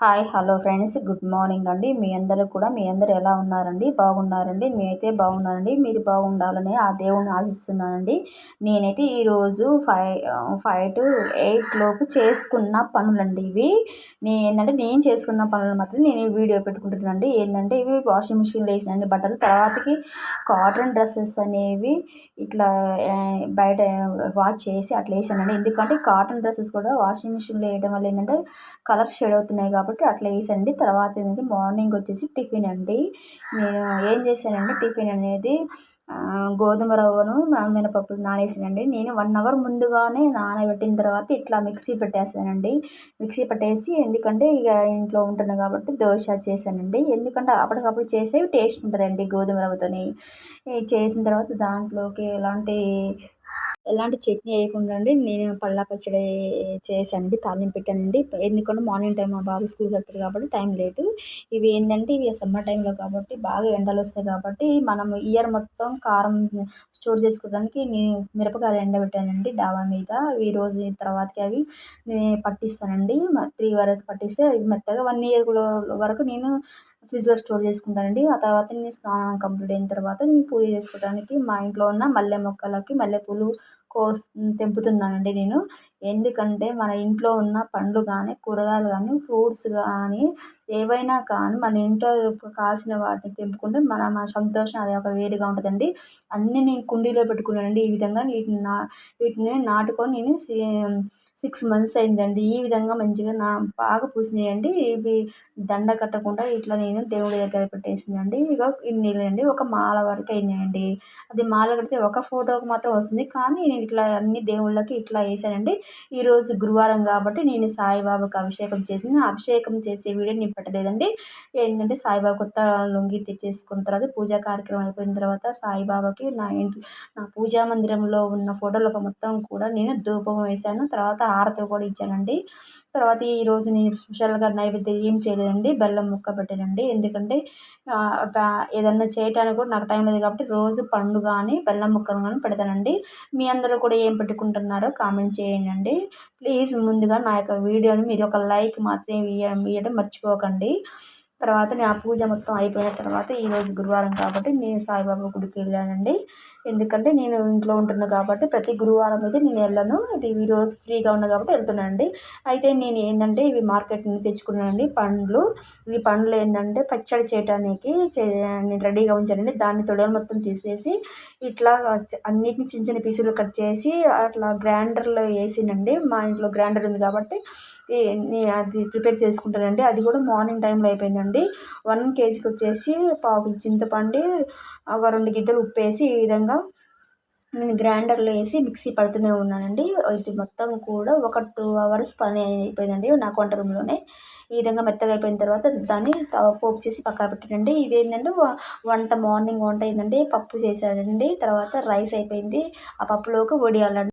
Hi hello friends. Good morning అండి. మీ అందరూ కూడా మీ అందరు ఎలా ఉన్నారండి? బాగున్నారండి? అయితే బాగున్నారండి మీరు బాగుండాలని ఆ దేవుణ్ణి ఆశిస్తున్నానండి. నేనైతే ఈరోజు ఫైవ్ ఫైవ్ టు ఎయిట్ లోపు చేసుకున్న పనులండి ఇవి. నేను ఏంటంటే నేను చేసుకున్న పనులు మాత్రం నేను వీడియో పెట్టుకుంటున్నానండి. ఏంటంటే ఇవి వాషింగ్ మిషన్లో వేసినండి బట్టలు తర్వాతకి కాటన్ డ్రెస్సెస్ అనేవి ఇట్లా బయట వాష్ చేసి అట్లా వేసానండి. ఎందుకంటే కాటన్ డ్రెస్సెస్ కూడా వాషింగ్ మిషన్లో వేయడం వల్ల ఏంటంటే కలర్ షేడ్ అవుతున్నాయి కాబట్టి కాబట్టి అట్లా వేసండి తర్వాత ఏంటంటే మార్నింగ్ వచ్చేసి టిఫిన్ అండి. నేను ఏం చేశానంటే టిఫిన్ అనేది గోధుమ రవ్వను మినపప్పు నానేసానండి. నేను వన్ అవర్ ముందుగానే నానబెట్టిన తర్వాత ఇట్లా మిక్సీ పెట్టేసానండి మిక్సీ పెట్టేసి ఎందుకంటే ఇక ఇంట్లో ఉంటున్నాను కాబట్టి దోశ చేశానండి. ఎందుకంటే అప్పటికప్పుడు చేసేవి టేస్ట్ ఉంటుందండి గోధుమ రవ్వతోని. చేసిన తర్వాత దాంట్లోకి ఎలాంటి ఎలాంటి చట్నీ వేయకుండా అండి నేను పళ్ళ పచ్చడి చేశానండి తాలింపు పెట్టానండి. ఎందుకంటే మార్నింగ్ టైం మా బాబు స్కూల్కి వెళ్తారు కాబట్టి టైం లేదు. ఇవి ఏంటంటే ఇవి సమ్మర్ టైంలో కాబట్టి బాగా ఎండలు వస్తాయి కాబట్టి మనం ఇయర్ మొత్తం కారం స్టోర్ చేసుకోవడానికి నేను మిరపకాయలు ఎండబెట్టానండి డాబా మీద. ఈ రోజు తర్వాతకి అవి నేను పట్టిస్తానండి. త్రీ వరకు పట్టిస్తే మెత్తగా వన్ ఇయర్ వరకు నేను ఫ్రిడ్జ్లో స్టోర్ చేసుకుంటానండి. ఆ తర్వాత నేను స్నానం కంప్లీట్ అయిన తర్వాత నేను పూజ చేసుకోవడానికి మా ఇంట్లో ఉన్న మల్లె మొక్కలకి మల్లెపూలు కోస్ తెంపుతున్నానండి నేను. ఎందుకంటే మన ఇంట్లో ఉన్న పండ్లు కానీ కూరగాయలు కానీ ఫ్రూట్స్ కానీ ఏవైనా కానీ మన ఇంట్లో కాసిన వాటిని తెంపుకుంటే మన మన సంతోషం అది ఒక వేరుగా ఉంటుందండి. అన్నీ నేను కుండీలో పెట్టుకున్నానండి. ఈ విధంగా వీటిని నా వీటిని నాటుకొని నేను సిక్స్ మంత్స్ అయిందండి. ఈ విధంగా మంచిగా నా బాగా పూసినాయండి. ఇవి దండ కట్టకుండా ఇట్లా నేను దేవుడి దగ్గర పెట్టేసిందండి ఇక ఇన్ని అండి ఒక మాల వరకు అయినాయండి. అది మాల కడితే ఒక ఫోటోకి మాత్రం వస్తుంది. కానీ నేను ఇట్లా అన్ని దేవుళ్ళకి ఇట్లా వేసానండి ఈరోజు గురువారం కాబట్టి నేను సాయిబాబాకి అభిషేకం చేసిన అభిషేకం చేసే వీడియో నేను పెట్టలేదండి. ఏంటంటే సాయిబాబా కొత్త లొంగి తెచ్చేసుకున్న తర్వాత పూజా కార్యక్రమం అయిపోయిన తర్వాత సాయిబాబాకి నా ఇంట్లో నా పూజా మందిరంలో ఉన్న ఫోటోలకు మొత్తం కూడా నేను ధూపం వేశాను. తర్వాత హారతి కూడా ఇచ్చానండి. తర్వాత ఈ రోజు నేను స్పెషల్గా నైవేద్యం ఏం చేయలేదండి. బెల్లం ముక్క పెట్టానండి. ఎందుకంటే ఏదన్నా చేయటానికి కూడా నాకు టైం లేదు కాబట్టి రోజు పండు కానీ బెల్లం ముక్కలు కానీ పెడతానండి. మీ అందరూ కూడా ఏం పెట్టుకుంటున్నారో కామెంట్ చేయండి ప్లీజ్ ముందుగా నా యొక్క వీడియోని మీరు ఒక లైక్ మాత్రం ఇవ్వడం మర్చిపోకండి. తర్వాత నేను ఆ పూజ మొత్తం అయిపోయిన తర్వాత ఈరోజు గురువారం కాబట్టి నేను సాయిబాబా గుడికి వెళ్ళానండి. ఎందుకంటే నేను ఇంట్లో ఉంటున్నాను కాబట్టి ప్రతి గురువారం అయితే నేను వెళ్ళను. ఇది ఈరోజు ఫ్రీగా ఉన్నా కాబట్టి వెళ్తున్నానండి. అయితే నేను ఏంటంటే ఇవి మార్కెట్ నుండి తెచ్చుకున్నానండి పండ్లు. ఈ పండ్లు ఏంటంటే పచ్చడి చేయడానికి నేను రెడీగా ఉంచానండి. దాన్ని తొడలు మొత్తం తీసేసి ఇట్లా అన్నిటిని చిన్న చిన్న పీసులు కట్ చేసి అట్లా గ్రైండర్లో వేసినండి. మా ఇంట్లో గ్రైండర్ ఉంది కాబట్టి అది ప్రిపేర్ చేసుకుంటానండి. అది కూడా మార్నింగ్ టైంలో అయిపోయిందండి. వన్ కేజీకి వచ్చేసి పావు చింతపండు ఒక రెండు గిద్దలు ఉప్పు వేసి ఈ విధంగా నేను గ్రైండర్లో వేసి మిక్సీ పడుతూనే ఉన్నానండి. ఇది మొత్తం కూడా ఒక టూ అవర్స్ పని అయిపోయిందండి నాకు వంట రూమ్లోనే. ఈ విధంగా మెత్తగా అయిపోయిన తర్వాత దాన్ని పోపు చేసి పక్కా పెట్టానండి. ఇది ఏంటంటే వంట మార్నింగ్ వంట ఏంటంటే పప్పు చేశానండి. తర్వాత రైస్ అయిపోయింది. ఆ పప్పులోకి వడియాలండి.